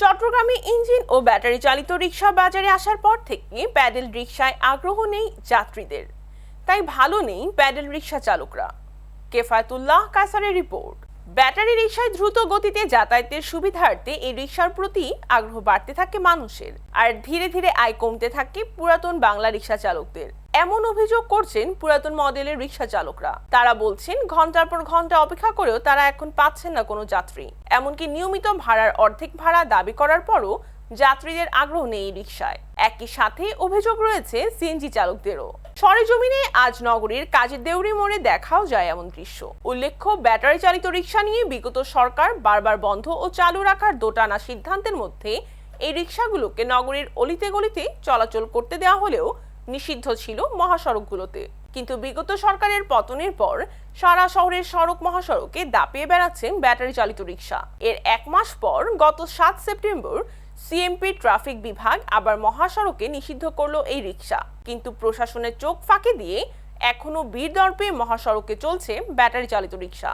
চট্টগ্রামে ইঞ্জিন ও ব্যাটারি চালিত রিক্সা বাজারে আসার পর থেকে প্যাডেল রিক্সায় আগ্রহ নেই যাত্রীদের। তাই ভালো নেই প্যাডেল রিক্সা চালকরা। কেফায়তুল্লাহ কাসারের রিপোর্ট। ব্যাটারি রিক্সায় দ্রুত গতিতে যাতায়াতের সুবিধার্থে এই রিক্সার প্রতি আগ্রহ বাড়তে থাকে মানুষের। আর ধীরে ধীরে আয় কমতে থাকে পুরাতন বাংলা রিক্সা চালকদের। এমন অভিযোগ করছেন পুরাতন মডেলের রিক্সা চালকরা। তারা বলছেন, ঘণ্টার পর ঘণ্টা অপেক্ষা করেও তারা এখন পাচ্ছেন না কোনো যাত্রী। এমনকি নিয়মিত ভাড়ার অর্ধেক ভাড়া দাবি করার পরও যাত্রীদের আগ্রহ নেই রিক্সায় একই সাথে অভিযোগ রয়েছে সিএনজি চালকদেরও। সরেজমিনে আজ নগরীর কাজের দেউরি মোড়ে দেখাও যায় এমন দৃশ্য। উল্লেখ্য ব্যাটারি চালিত রিক্সা নিয়ে বিগত সরকার বারবার বন্ধ ও চালু রাখার দোটানা সিদ্ধান্তের মধ্যে এই রিক্সাগুলোকে নগরীর অলিতে গলিতে চলাচল করতে দেওয়া হলেও নিষিদ্ধ ছিল মহাসড়কগুলোতে। কিন্তু বিগত সরকারের পতনের পর সারা শহরের সড়ক মহাসড়কে দাপিয়ে বেড়াচ্ছেন ব্যাটারি চালিত রিক্সা এর এক মাস পর গত সাত সেপ্টেম্বর সিএমপি ট্রাফিক বিভাগ আবার মহাসড়কে নিষিদ্ধ করল এই রিক্সা কিন্তু প্রশাসনের চোখ ফাঁকি দিয়ে এখনও বীর দর্পে মহাসড়কে চলছে ব্যাটারি চালিত রিক্সা